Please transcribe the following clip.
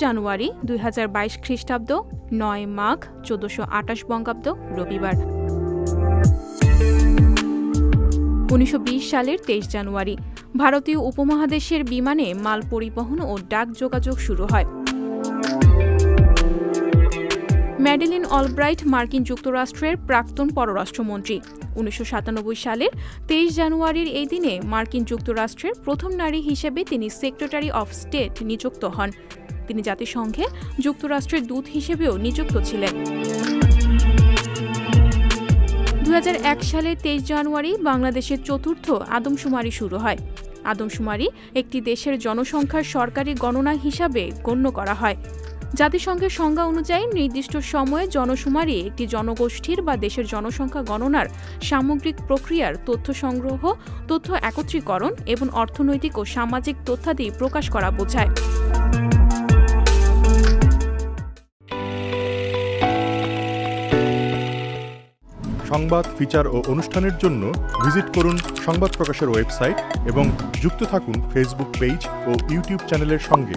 জানুয়ারি দুই হাজার বাইশ খ্রিস্টাব্দ, নয় মাঘ চোদ্দশো আটাশ বঙ্গাব্দ, রবিবার। উনিশশো বিশ সালের তেইশ জানুয়ারি, ভারতীয় উপমহাদেশের বিমানে মাল পরিবহন ও ডাক যোগাযোগ শুরু হয়। ম্যাডেলিন অলব্রাইট মার্কিন যুক্তরাষ্ট্রের প্রাক্তন পররাষ্ট্রমন্ত্রী। উনিশশো সালের তেইশ জানুয়ারির এই দিনে মার্কিন যুক্তরাষ্ট্রের প্রথম নারী হিসেবে তিনি সেক্রেটারি অফ স্টেট নিযুক্ত হন। তিনি জাতিসংঘে যুক্তরাষ্ট্রের দূত হিসেবেও নিযুক্ত ছিলেন। দু হাজার এক সালের তেইশ জানুয়ারি বাংলাদেশের চতুর্থ আদমশুমারি শুরু হয়। আদমশুমারি একটি দেশের জনসংখ্যার সরকারি গণনা হিসাবে গণ্য করা হয়। জাতিসংঘের সংজ্ঞা অনুযায়ী নির্দিষ্ট সময়ে জনশুমারি একটি জনগোষ্ঠীর বা দেশের জনসংখ্যা গণনার সামগ্রিক প্রক্রিয়ার তথ্য সংগ্রহ, তথ্য একত্রীকরণ এবং অর্থনৈতিক ও সামাজিক তথ্যাদি প্রকাশ করা বোঝায়। সংবাদ, ফিচার ও অনুষ্ঠানের জন্য ভিজিট করুন সংবাদ প্রকাশের ওয়েবসাইট এবং যুক্ত থাকুন ফেসবুক পেজ ও ইউটিউব চ্যানেলের সঙ্গে।